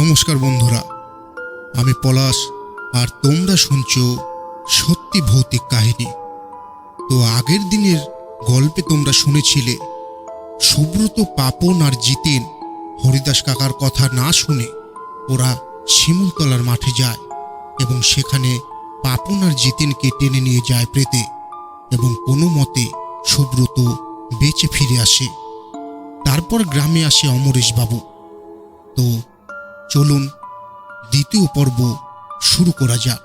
নমস্কার বন্ধুরা, আমি পলাশ, আর তোমরা শুনছ সত্যি ভৌতিক কাহিনী। তো আগের দিনের গল্পে তোমরা শুনেছিলে, সুব্রত পাপন আর জিতেন হরিদাস কাকার কথা না শুনে ওরা শিমুলতলার মাঠে যায় এবং সেখানে পাপন আর জিতেনকে টেনে নিয়ে যায় প্রেতে এবং কোনো মতে সুব্রত বেঁচে ফিরে আসে। তারপর গ্রামে আসে অমরেশ বাবু তো চলুন, দ্বিতীয় পর্ব শুরু করা যাক।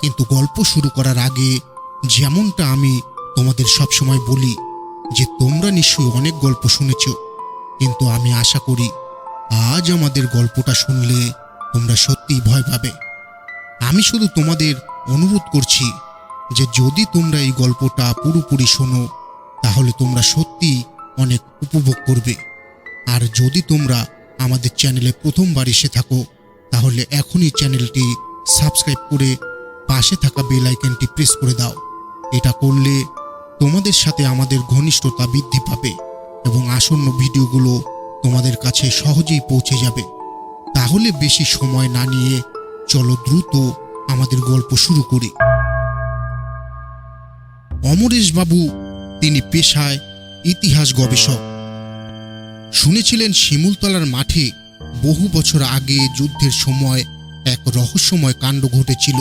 কিন্তু গল্প শুরু করার আগে যেমনটা আমি তোমাদের সবসময় বলি, যে তোমরা নিশ্চয়ই অনেক গল্প শুনেছ। কিন্তু আমি আশা করি আজ আমাদের গল্পটা শুনলে তোমরা সত্যিই ভয় পাবে। আমি শুধু তোমাদের অনুরোধ করছি যে যদি তোমরা এই গল্পটা পুরোপুরি শোনো, তাহলে তোমরা সত্যি অনেক উপভোগ করবে। আর যদি তোমরা আমাদের চ্যানেলে প্রথমবার এসে থাকো, তাহলে এখনই চ্যানেলটি সাবস্ক্রাইব করে পাশে থাকা বেল আইকনটি প্রেস করে দাও। এটা করলে তোমাদের সাথে আমাদের ঘনিষ্ঠতা বৃদ্ধি পাবে এবং আসন্ন ভিডিওগুলো তোমাদের কাছে সহজেই পৌঁছে যাবে। তাহলে বেশি সময় না নিয়ে চলো দ্রুত আমাদের গল্প শুরু করি। অমরেশ বাবু তিনি পেশায় ইতিহাস গবেষক। শুনেছিলেন শিমুলতলার মাঠে বহু বছর আগে যুদ্ধের সময় এক রহস্যময় কাণ্ড ঘটেছিল।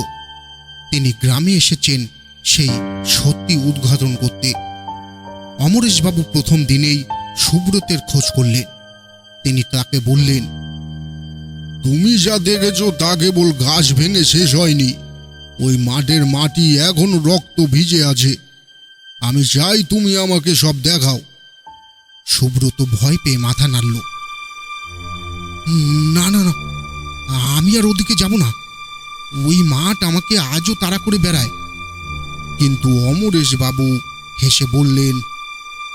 তিনি গ্রামে এসেছেন সেই সত্যি উদ্ঘাটন করতে। অমরেশবাবু প্রথম দিনেই সুব্রতের খোঁজ করলেন। তিনি তাকে বললেন, তুমি যা দেখেছ তা কেবল ঘাস ভেঙে শেষ হয়নি। ওই মাঠের মাটি এখনও রক্ত ভিজে আছে। আমি চাই তুমি আমাকে সব দেখাও। সুব্রত ভয় পেয়ে মাথা নাড়ল। না না না, আমি আর ওদিকে যাব না। ওই মাঠ আমাকে আজও তাড়া করে বেড়ায়। কিন্তু অমরেশ বাবু হেসে বললেন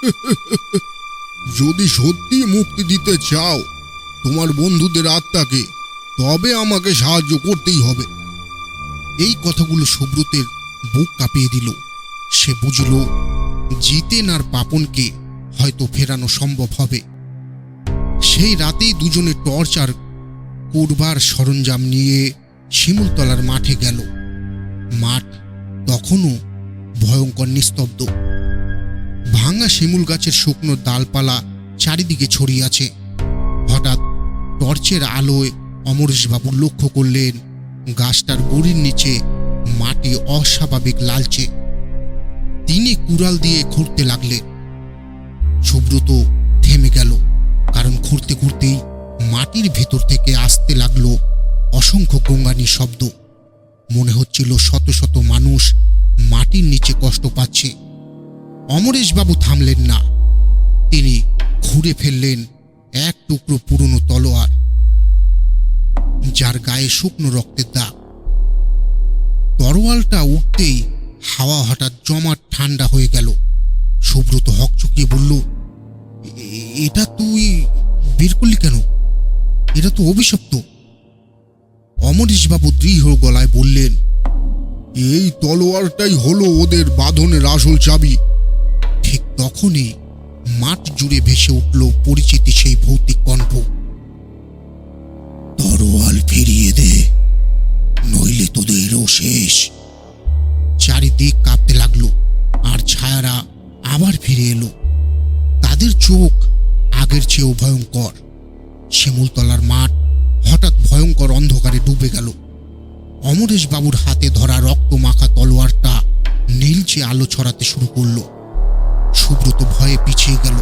যদি সত্যি মুক্তি দিতে চাও তোমার বন্ধুদের আত্মাকে, তবে আমাকে সাহায্য করতেই হবে। এই কথাগুলো সুব্রতের বুক কাঁপিয়ে দিল। সে বুঝল, জিতেন আর পাপনকে হয়তো ফেরানো সম্ভব হবে। সেই রাতেই দুজনে টর্চ আর করবার সরঞ্জাম নিয়ে শিমুলতলার মাঠে গেল। মাঠ তখনও ভয়ঙ্কর নিস্তব্ধ। ভাঙা শিমুল গাছের শুকনো ডালপালা চারিদিকে ছড়িয়ে আছে। হঠাৎ টর্চের আলোয় অমরেশবাবু লক্ষ্য করলেন, গাছটার গড়ির নিচে মাটি অস্বাভাবিক লালচে। তিনি কুড়াল দিয়ে খুঁড়তে লাগলেন। সুব্রত থেমে গেল। কারণ ঘুরতে ঘুরতেই মাটির ভেতর থেকে আসতে লাগল অসংখ্য গঙ্গানি শব্দ। মনে হচ্ছিল শত শত মানুষ মাটির নিচে কষ্ট পাচ্ছে। অমরেশবাবু থামলেন না। তিনি ঘুরে ফেললেন এক টুকরো পুরনো তলোয়ার, যার গায়ে শুকনো রক্তের দাগ। তরোয়ালটা উঠতেই হাওয়া হঠাৎ জমাট ঠান্ডা হয়ে গেল। সুব্রত হকচকিয়ে বলল, এটা তুই বের করলি কেন? এটা তো অভিশপ্ত। অমরেশবাবু দৃঢ় গলায় বললেন, এই তলোয়ারটাই হলো ওদের বাঁধনের আসল চাবি। ঠিক তখনই মাঠ জুড়ে ভেসে উঠল পরিচিতি সেই ভৌতিক কণ্ঠ। তরোয়াল ফিরিয়ে দে, নইলে তোদেরও শেষ। চারিদিক কাঁপতে লাগল, আর ছায়ারা আবার ফিরে এলো। তাদের চোখ আগের চেয়েও ভয়ঙ্কর। শিমুলতলার মাঠ হঠাৎ ভয়ঙ্কর অন্ধকারে ডুবে গেল। অমরেশ বাবুর হাতে ধরা রক্ত মাখা তলোয়ারটা নীলচে আলো ছড়াতে শুরু করল। সুব্রত ভয়ে পিছিয়ে গেল।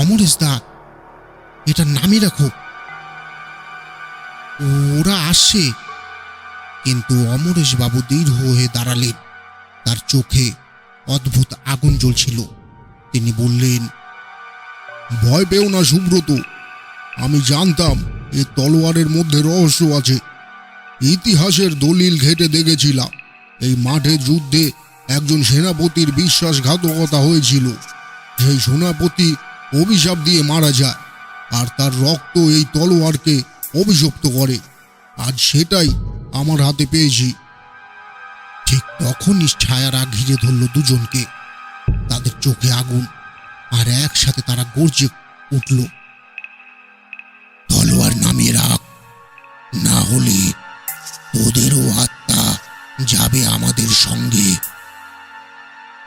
অমরেশ দা এটা নামে রাখো। ওরা আসছে কিন্তু অমরেশ বাবু দৃঢ় হয়ে দাঁড়ালেন। তার চোখে অদ্ভুত আগুন জ্বলছিল। তিনি বললেন, ভয় পেও না সুব্রত, আমি জানতাম এ তলোয়ারের মধ্যে রহস্য আছে। ইতিহাসের দলিল ঘেটে দেখেছিলাম। এই মাঠের যুদ্ধে একজন সেনাপতির বিশ্বাসঘাতকতা হয়েছিল। সেই সেনাপতি অভিশাপ দিয়ে মারা যায়, আর তার রক্ত এই তলোয়ারকে অভিশপ্ত করে। আজ সেটাই আমার হাতে পেয়েছি। ঠিক তখনই ছায়ারা ঘিরে ধরল দুজনকে। তাদের চোখে আগুন, আর একসাথে তারা গর্জে উঠল। তলোয়ার নামিয়ে রাখ, না হলে তোদেরও আত্মা যাবে আমাদের সঙ্গে।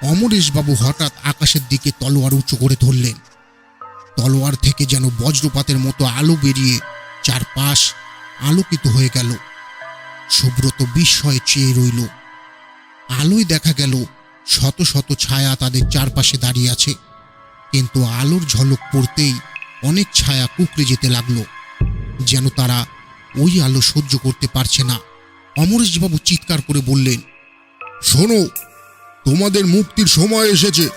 অমরেশবাবু হঠাৎ আকাশের দিকে তলোয়ার উঁচু করে ধরলেন। তলোয়ার থেকে যেন বজ্রপাতের মতো আলো বেরিয়ে চারপাশ আলোকিত হয়ে গেল। সুব্রত বিস্ময়ে চেয়ে রইল। আলোয় দেখা গেল শত শত ছায়া তাদের চারপাশে দাঁড়িয়ে আছে। কিন্তু আলোর ঝলক পড়তেই অনেক ছায়া কুকড়ে যেতে লাগল। যেন তারা ওই আলো সহ্য করতে পারছে না। অমরেশবাবু চিৎকার করে বললেন, শোনো, তোমাদের মুক্তির সময় এসেছে।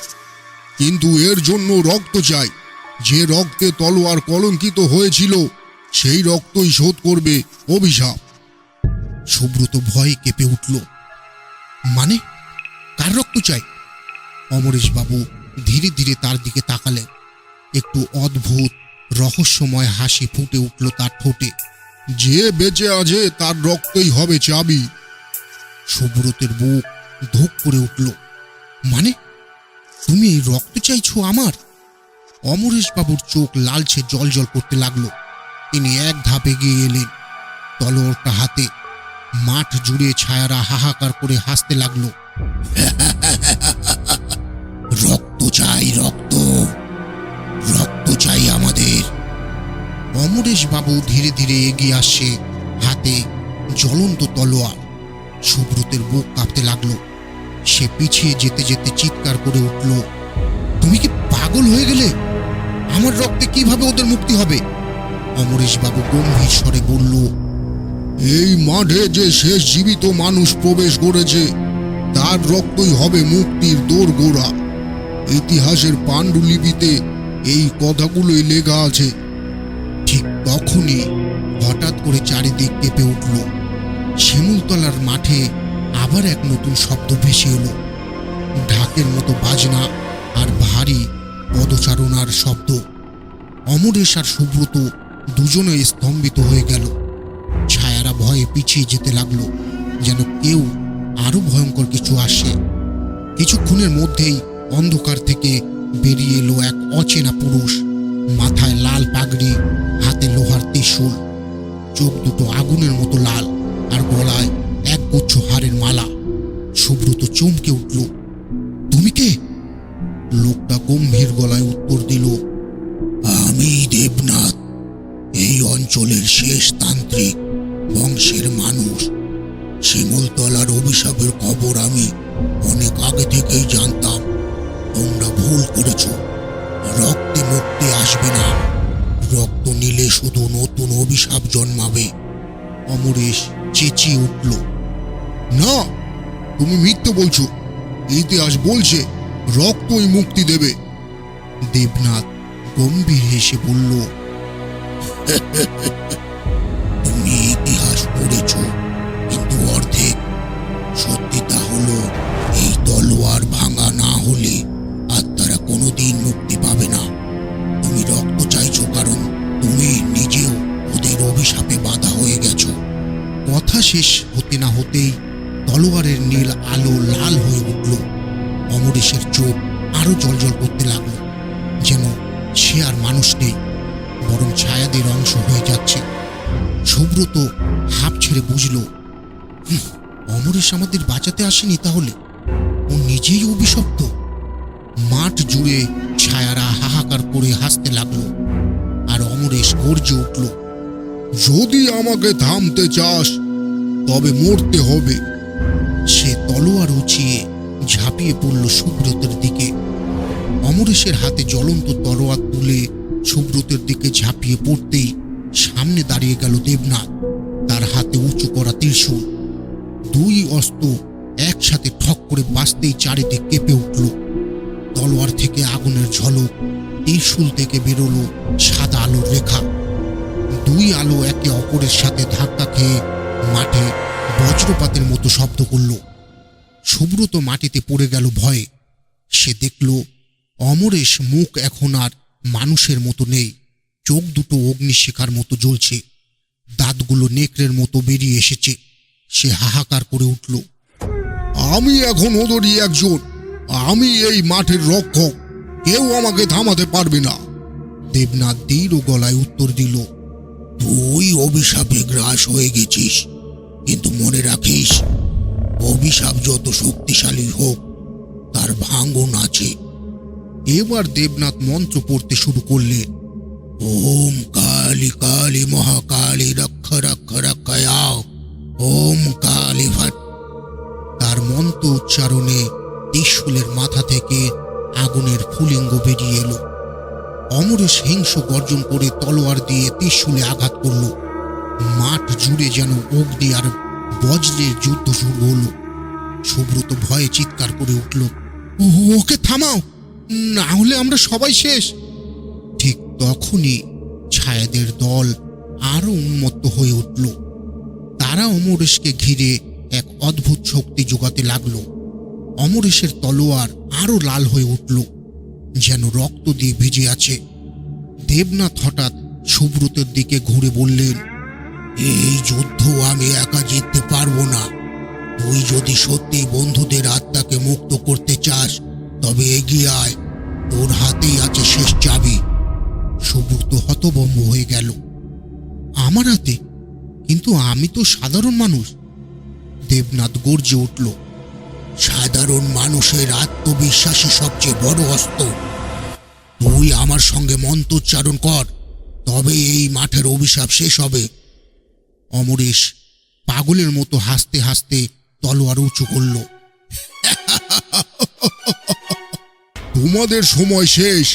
কিন্তু এর জন্য রক্ত চাই। যে রক্তে তলোয়ার কলঙ্কিত হয়েছিল, সেই রক্তই শোধ করবে অভিশাপ। সুব্রত ভয়ে কেঁপে উঠল। মানে? কার রক্ত চাই? অমরেশবাবু ধীরে ধীরে তার দিকে তাকালেন। একটু অদ্ভুত, রহস্যময় হাসি ফুটে উঠল তার ঠোঁটে। যে বেঁচে আছে তার রক্তই হবে চাবি। সুব্রতের বুক ধুক করে উঠল। মানে? তুমি রক্ত চাইছো আমার? অমরেশবাবুর চোখ লালছে জল জল করতে লাগল। তিনি এক ধাপে গিয়ে এলেন, তলোয়ারটা হাতে মাঠ জুড়ে ছায়ারা হাহাকার করে হাসতে লাগল। রক্ত চাই, রক্ত। রক্ত চাই আমাদের। অমরেশ বাবু ধীরে ধীরে এগিয়ে আসছে হাতে জ্বলন্ত তলোয়ার। সুব্রতের বুক কাঁপতে লাগল। সে পিছিয়ে যেতে যেতে চিৎকার করে উঠল, তুমি কি পাগল হয়ে গেলে? আমার রক্তে কীভাবে ওদের মুক্তি হবে? অমরেশ বাবু গম্ভীর স্বরে বলল এই মাঠে যে শেষ জীবিত মানুষ প্রবেশ করেছে, তার রক্তই হবে মুক্তির দোর গোড়া ইতিহাসের পাণ্ডুলিপিতে এই কথাগুলোই লেখা আছে। ঠিক তখনই হঠাৎ করে চারিদিক কেঁপে উঠল। শিমুলতলার মাঠে আবার এক নতুন শব্দ ভেসে এলো। ঢাকের মতো বাজনা আর ভারী পদচারণার শব্দ। অমরেশ আর সুব্রত দুজনে স্তম্ভিত হয়ে গেল। ভয়ে পিছিয়ে যেতে লাগল, যেন কেউ আরও ভয়ঙ্কর কিছু আসে। কিছুক্ষণের মধ্যেই অন্ধকার থেকে বেরিয়ে এলো এক অচেনা পুরুষ, মাথায় লাল পাগড়ি, হাতে লোহার ত্রিশূল। চোখ দুটো আগুনের মতো লাল, আর গলায় এক গুচ্ছ হারের মালা। সুব্রত চমকে উঠল। তুমি কে? লোকটা গম্ভীর গলায় উত্তর দিল, আমি দেবনাথ, এই অঞ্চলের শেষ তান্ত্রিক। বংশের মানুষ। শিমুলতলার অভিশাপের খবর আমি অনেক আগে থেকেই জানতাম। তোমরা ভুল করেছ। রক্তে মুক্তি আসবে না। রক্ত নিলে শুধু নতুন অভিশাপ জন্মাবে। অমরেশ চেঁচিয়ে উঠল, না, তুমি মিথ্যে বলছো। ইতিহাস বলছে রক্তই মুক্তি দেবে। দেবনাথ গম্ভীর হেসে বলল, তুমি পড়েছ কিন্তু অর্ধেক। সত্যিটা হলো, এই তলোয়ার ভাঙা না হলে আত্মারা কোনোদিন মুক্তি পাবে না। তুমি রক্ত চাইছো কারণ তুমি নিজেও ওদের অভিশাপে বাধা হয়ে গেছো। কথা শেষ হতে না হতেই তলোয়ারের নীল আলো লাল হয়ে উঠল। অমরেশের চোখ আরও জলজল করতে লাগল, যেন সে আর মানুষ নেই, বরং ছায়াদের অংশ হয়ে যাচ্ছে। সুব্রত হাঁপ ছেড়ে বুঝল "হুঁ, অমরেশ আমাদের বাঁচাতে আসেনি তাহলে? ও নিজেই অভিশপ্ত। মাঠ জুড়ে ছায়ারা হাহাকার করে হাসতে লাগল আর অমরেশ গর্জে উঠল যদি আমাকে থামতে চাস তবে মরতে হবে। সে তলোয়ার উঁচিয়ে ঝাঁপিয়ে পড়ল সুব্রতের দিকে। অমরেশের হাতে জ্বলন্ত তলোয়ার তুলে সুব্রতের দিকে ঝাঁপিয়ে পড়তেই সামনে দাঁড়িয়ে গেল দেবনাথ। তার হাতে উঁচু করা ত্রিশূল। দুই অস্ত্র একসাথে ঠক করে বাঁচতেই চারিদিক কেঁপে উঠল। তলোয়ার থেকে আগুনের ঝলক ত্রিশূল থেকে বেরোলো সাদা আলোর রেখা। দুই আলো একে অপরের সাথে ধাক্কা খেয়ে মাঠে বজ্রপাতের মতো শব্দ করল। সুব্রত মাটিতে পড়ে গেল ভয়ে। সে দেখল, অমরেশ মুখ এখন আর মানুষের মতো নেই। চোখ দুটো অগ্নিশিখার মতো জ্বলছে। দাঁতগুলো নেকড়ের মতো বেরিয়ে এসেছে। সে হাহাকার করে উঠল, আমি এখন ওদেরই একজন। আমি এই মাঠের রক্ষক। কেউ আমাকে থামাতে পারবে না। দেবনাথ দৃঢ় গলায় উত্তর দিল, তুই অভিশাপে গ্রাস হয়ে গেছিস, কিন্তু মনে রাখিস, অভিশাপ যত শক্তিশালী হোক, তার ভাঙন আছে। এবার দেবনাথ মন্ত্র পড়তে শুরু করলেন। ওম কালী কালী মহাকালী রক্ষ রক্ষ রক্ষয়াও ওম কালী ভট। তার মন্ত্র উচ্চারণে ত্রিশূলের মাথা থেকে আগুনের ফুলিঙ্গ বেরিয়ে এলো। অমরেশ হিংস গর্জন করে তলোয়ার দিয়ে ত্রিশূলে আঘাত করল। মাঠ জুড়ে যেন অগ্নি আর বজ্রের যুদ্ধ শুরু হলো। সুব্রত ভয়ে চিৎকার করে উঠল "ও- ওকে থামাও, না হলে আমরা সবাই শেষ। তখনই ছায়াদের দল আরও উন্মত্ত হয়ে উঠল। তারা অমরেশকে ঘিরে এক অদ্ভুত শক্তি যোগাতে লাগল। অমরেশের তলোয়ার আরও লাল হয়ে উঠল, যেন রক্ত দিয়ে ভিজে আছে। দেবনাথ হঠাৎ সুব্রতের দিকে ঘুরে বললেন, এই যুদ্ধ আমি একা জিততে পারব না। তুই যদি সত্যি বন্ধুদের আত্মাকে মুক্ত করতে চাস, তবে এগিয়ে আয়। তোর হাতেই আছে শেষ চাবি। সুব্রত হতভম্ব হয়ে গেল। আমার হাতে, কিন্তু আমি তো সাধারণ মানুষ। দেবনাথ গর্জে উঠল, সাধারণ মানুষের আত্মবিশ্বাসী সবচেয়ে বড় অস্ত্র। তুই আমার সঙ্গে মন্ত্রোচ্চারণ কর, তবে এই মাঠের অভিশাপ শেষ হবে। অমরেশ পাগলের মতো হাসতে হাসতে তলোয়ার উঁচু করল, তোমাদের সময় শেষ।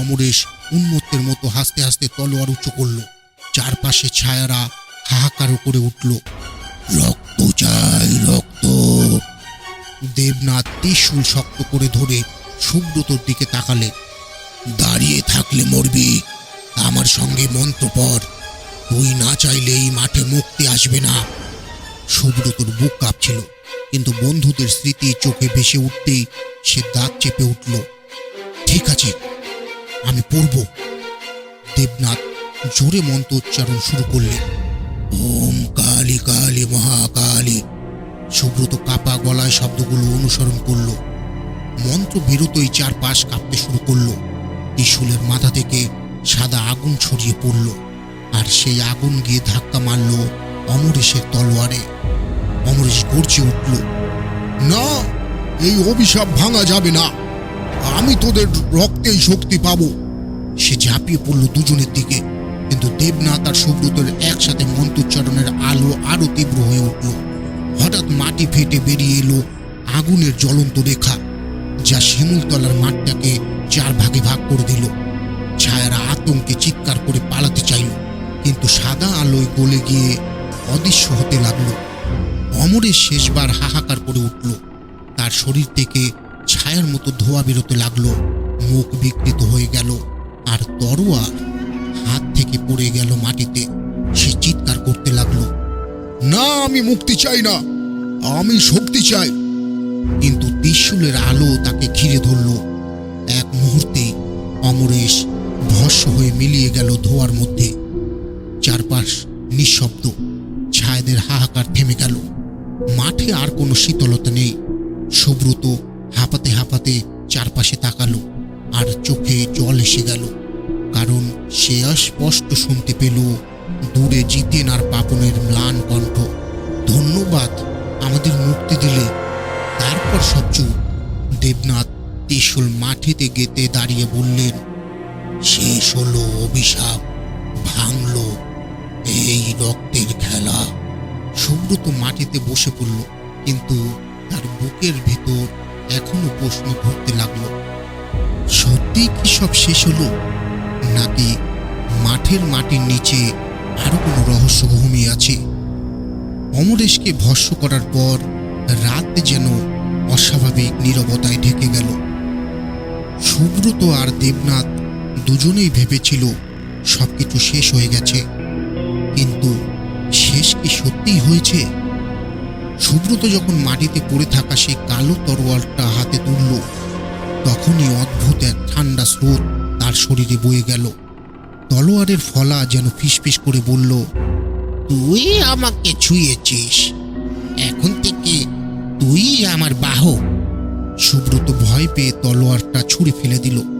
অমরেশ উন্মত্তের মতো হাসতে হাসতে তলোয়ার উঁচু করল। চারপাশে ছায়ারা হাহাকার করে উঠল। রক্ত চাই, রক্ত। দেবনাথ ত্রিশূল শক্ত করে ধরে সুব্রতর দিকে তাকালে, দাঁড়িয়ে থাকলে মরবি। আমার সঙ্গে মন্ত্র পর তুই না চাইলে এই মাঠে মুক্তি আসবে না। সুব্রতর বুক কাঁপছিল, কিন্তু বন্ধুদের স্মৃতি চোখে ভেসে উঠতেই সে দাঁত চেপে উঠল। ঠিক আছে আমি পড়ব। দেবনাথ জোরে মন্ত্র উচ্চারণ শুরু করলেন। ওম কালী কালী মহাকালী। সুব্রত কাপা গলায় শব্দগুলো অনুসরণ করল। মন্ত্র বেরোতেই চারপাশ কাঁপতে শুরু করল। ত্রিশূলের মাথা থেকে সাদা আগুন ছড়িয়ে পড়ল। আর সেই আগুন গিয়ে ধাক্কা মারল অমরেশের তলোয়ারে। অমরেশ গর্জে উঠল, না, এই অভিশাপ ভাঙা যাবে না। আমি তোদের রক্তেই শক্তি পাবো। সে ঝাঁপিয়ে পড়ল দুজনের দিকে, কিন্তু দেবনাথ আর সুব্রতের একসাথে মন্ত্রোচ্চারণের আলো আরও তীব্র হয়ে উঠল। হঠাৎ মাটি ফেটে বেরিয়ে এলো আগুনের জ্বলন্ত রেখা, যা শিমুলতলার মাঠটাকে চার ভাগে ভাগ করে দিল। ছায়ারা আতঙ্কে চিৎকার করে পালাতে চাইল, কিন্তু সাদা আলোয় গলে গিয়ে অদৃশ্য হতে লাগল। অমরের শেষবার হাহাকার করে উঠল। তার শরীর থেকে ছায়ার মতো ধোয়া বেরোতে লাগল। মুখ বিকৃত হয়ে গেল, আর তরোয়ার হাত থেকে পড়ে গেল মাটিতে। সে চিৎকার করতে লাগল, না, আমি মুক্তি চাই না, আমি শক্তি চাই। কিন্তু ত্রিশূলের আলো তাকে ঘিরে ধরল। এক মুহূর্তে অমরেশ ভস্য হয়ে মিলিয়ে গেল ধোয়ার মধ্যে। চারপাশ নিঃশব্দ, ছায়াদের হাহাকার থেমে গেল। মাঠে আর কোনো শীতলতা নেই। সুব্রত হাঁপাতে হাঁপাতে চারপাশে তাকালো আর চোখে জল এসে গেল। কারণ সে স্পষ্ট শুনতে পেল দূরে জিতেন আর পাপনের ম্লান কণ্ঠ। ধন্যবাদ আমাদের মুক্তি দিলে। তারপর সব চুপ দেবনাথ ত্রিশূল মাঠেতে গেতে দাঁড়িয়ে বললেন, শেষ হলো অভিশাপ, ভাঙলো এই রক্তের খেলা। সুব্রত মাটিতে বসে পড়ল, কিন্তু তার বুকের ভেতর এখনও প্রশ্ন ঘুরতে লাগল সত্যি কি সব শেষ হলো? নাকি মাঠের মাটির নিচে আরও কোনো রহস্য আছে? অমরেশকে ভস্য করার পর রাত যেন অস্বাভাবিক নীরবতায় ঢেকে গেল। সুব্রত আর দেবনাথ দুজনেই ভেবেছিল সবকিছু শেষ হয়ে গেছে, কিন্তু শেষ কি সত্যিই হয়েছে? সুব্রত যখন মাটিতে পড়ে থাকা সেই কালো তরোয়ালটা হাতে তুলল, তখনই অদ্ভুত এক ঠান্ডা স্রোত তার শরীরে বয়ে গেল। তলোয়ারের ফলা যেন ফিসফিস করে বলল, তুই আমাকে ছুঁয়েছিস। এখন থেকে তুই আমার বাহক। সুব্রত ভয় পেয়ে তলোয়ারটা ছুঁড়ে ফেলে দিল।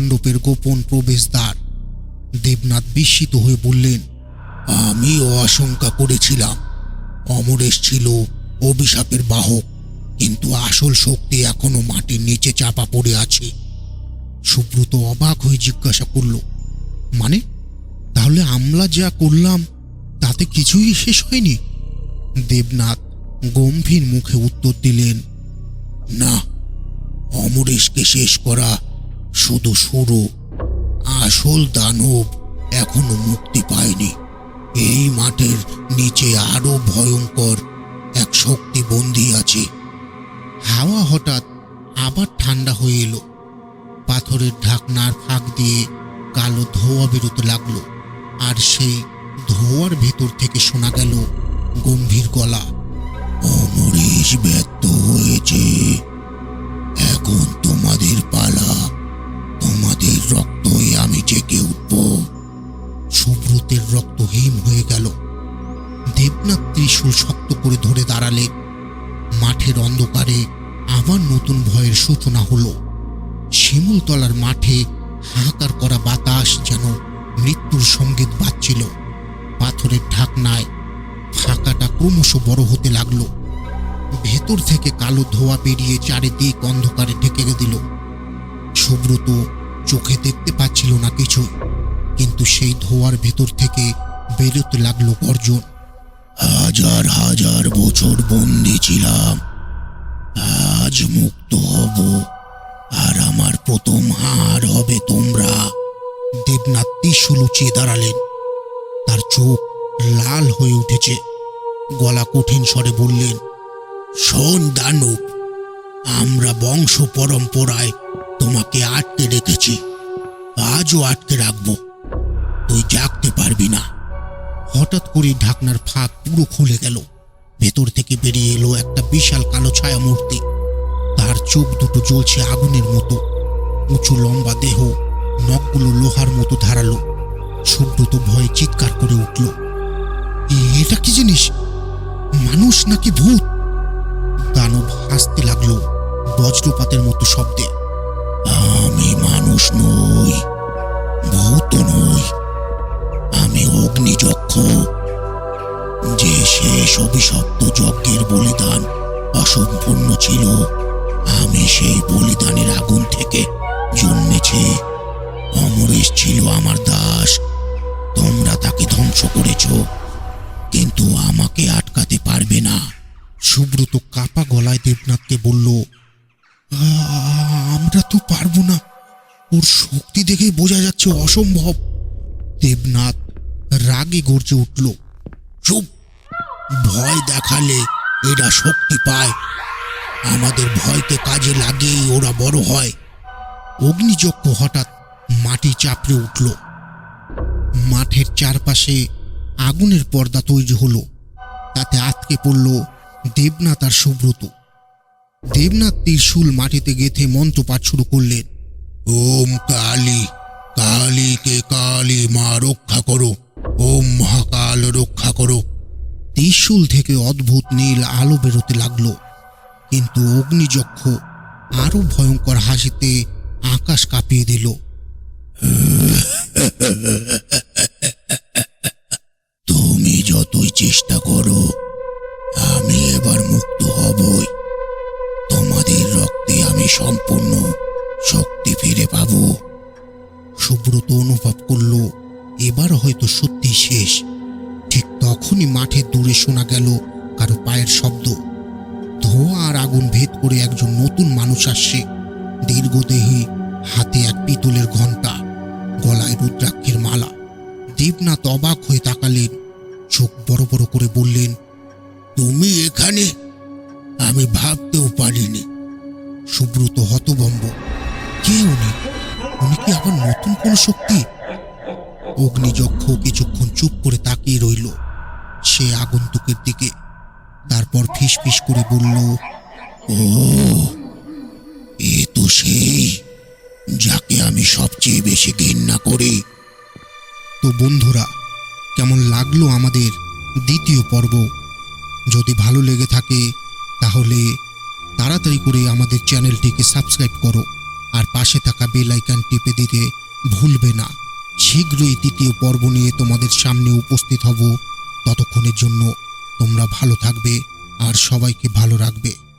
মণ্ডপের গোপন প্রবেশদ্বার। দেবনাথ বিস্মিত হয়ে বললেন, আমিও আশঙ্কা করেছিলাম। অমরেশ ছিল অভিশাপের বাহক, কিন্তু আসল শক্তি এখনও মাটির নিচে চাপা পড়ে আছে। সুব্রত অবাক হয়ে জিজ্ঞাসা করল মানে তাহলে আমরা যা করলাম, তাতে কিছুই শেষ হয়নি? দেবনাথ গম্ভীর মুখে উত্তর দিলেন, না, অমরেশকে শেষ করা শুধু শুরু। আসল দানব এখনও মুক্তি পায়নি। এই মাঠের নিচে আরও ভয়ঙ্কর এক শক্তি বন্দী আছে। হাওয়া হঠাৎ আবার ঠান্ডা হয়ে এলো। পাথরের ঢাকনার ফাঁক দিয়ে কালো ধোঁয়া বেরোতে লাগল, আর সেই ধোঁয়ার ভেতর থেকে শোনা গেল গম্ভীর গলা অমরেশ ব্যর্থ হয়েছে। এখন তোমাদের পালা তোমাদের রক্তই আমি জেগে উঠব। সুব্রতের রক্ত হিম হয়ে গেল। দেবনাথ ত্রিশূল শক্ত করে ধরে দাঁড়ালে মাঠের অন্ধকারে আবার নতুন ভয়ের সূচনা হলো। শিমুলতলার মাঠে হাহাকার করা বাতাস যেন মৃত্যুর সংগীত বাজছিল। পাথরের ঢাকনায় ফাঁকাটা ক্রমশ বড় হতে লাগল। ভেতর থেকে কালো ধোয়া বেরিয়ে চারিদিক অন্ধকারে ঢেকে দিল। সুব্রত চোখে দেখতে পাচ্ছিল না কিছু কিন্তু সেই ধোয়ার ভেতর থেকে বেরোতে লাগল গর্জন। হাজার হাজার বছর বন্দি ছিলাম। আজ মুক্ত হব আর আমার প্রথম হার হবে তোমরা। দেবনাথ ত্রিশূল উঁচিয়ে দাঁড়ালেন। তার চোখ লাল হয়ে উঠেছে। গলা কঠিন স্বরে বললেন শোন দানব আমরা বংশ পরম্পরায় তোমাকে আটকে রেখেছি। আজও আটকে রাখব। তুই জাগতে পারবি না। হঠাৎ করে ঢাকনার ফাঁক পুরো খুলে গেল। ভেতর থেকে বেরিয়ে এলো একটা বিশাল কালো ছায়া মূর্তি তার চোখ দুটো জ্বলছে আগুনের মতো। উঁচু লম্বা দেহ, নখগুলো লোহার মতো ধারালো। সুব্রত ভয়ে চিৎকার করে উঠল। এটা কি জিনিস? মানুষ নাকি ভূত? দানব হাসতে লাগল, বজ্রপাতের মতো শব্দে। আমি মানুষ নই, ভূত নই, আমি অগ্নিযক্ষ, যে শেষ অভিশপ্ত যজ্ঞের বলিদান অসম্পূর্ণ ছিল, আমি সেই বলিদানের আগুন থেকে জন্মেছি। অমরেশ ছিল আমার দাস, তোমরা তাকে ধ্বংস করেছ, কিন্তু আমাকে আটকাতে পারবে না। সুব্রত কাপা গলায় দেবনাথকে বলল "আ- আমরা তো পারব না। ওর শক্তি দেখে বোঝা যাচ্ছে অসম্ভব। দেবনাথ রাগে গর্জে উঠল, চুপ! ভয় দেখালে এরা শক্তি পায়। আমাদের ভয়কে কাজে লাগিয়েই ওরা বড় হয়। অগ্নিযজ্ঞ হঠাৎ মাটি চাপড়ে উঠল। মাঠের চারপাশে আগুনের পর্দা তৈরি হলো। তাতে আটকে পড়ল দেবনাথ আর সুব্রত। দেবনাথ ত্রিশূল মাটিতে গেথে মন্ত্র পাঠ শুরু করলেন। ওম কালী, কালীকে কালী মা রক্ষা করো, ওম মহাকাল রক্ষা করো। ত্রিশূল থেকে অদ্ভুত নীল আলো বেরোতে লাগল। কিন্তু অগ্নিযক্ষ আরও ভয়ঙ্কর হাসিতে আকাশ কাঁপিয়ে দিল। তুমি যতই চেষ্টা করো, আমি এবার সুব্রত অনুভব করল, এবার হয়তো সত্যি শেষ। ঠিক তখনই মাঠে দূরে শোনা গেল কারও পায়ের শব্দ। ধোঁয়া আর আগুন ভেদ করে একজন নতুন মানুষ আসছে, দীর্ঘদেহী, হাতে এক পিতলের ঘণ্টা, গলায় রুদ্রাক্ষের মালা। দেবনাথ অবাক হয়ে তাকালেন, চোখ বড় বড় করে বললেন, তুমি এখানে? আমি ভাবতেও পারিনি। সুব্রত হতভম্ব কে উনি উনি কি আবার নতুন কোন শক্তি? অগ্নিযক্ষ কিছুক্ষণ চুপ করে তাকিয়ে রইল। সে আগন্তুকের দিকে, তারপর ফিস ফিস করে বলল, ও, এ তো সেই যাকে আমি সবচেয়ে বেশি ঘৃণা করি। তো বন্ধুরা, কেমন লাগল আমাদের দ্বিতীয় পর্ব? যদি ভালো লেগে থাকে, তাহলে তাড়াতাড়ি করে আমাদের চ্যানেলটিকে সাবস্ক্রাইব করো। আর পাশে থাকা বেল আইকন টিপে দিতে ভুলবে না। শীঘ্রই তৃতীয় পর্ব নিয়ে তোমাদের সামনে উপস্থিত হব। ততক্ষণের জন্য তোমরা ভালো থাকবে আর সবাইকে ভালো রাখবে।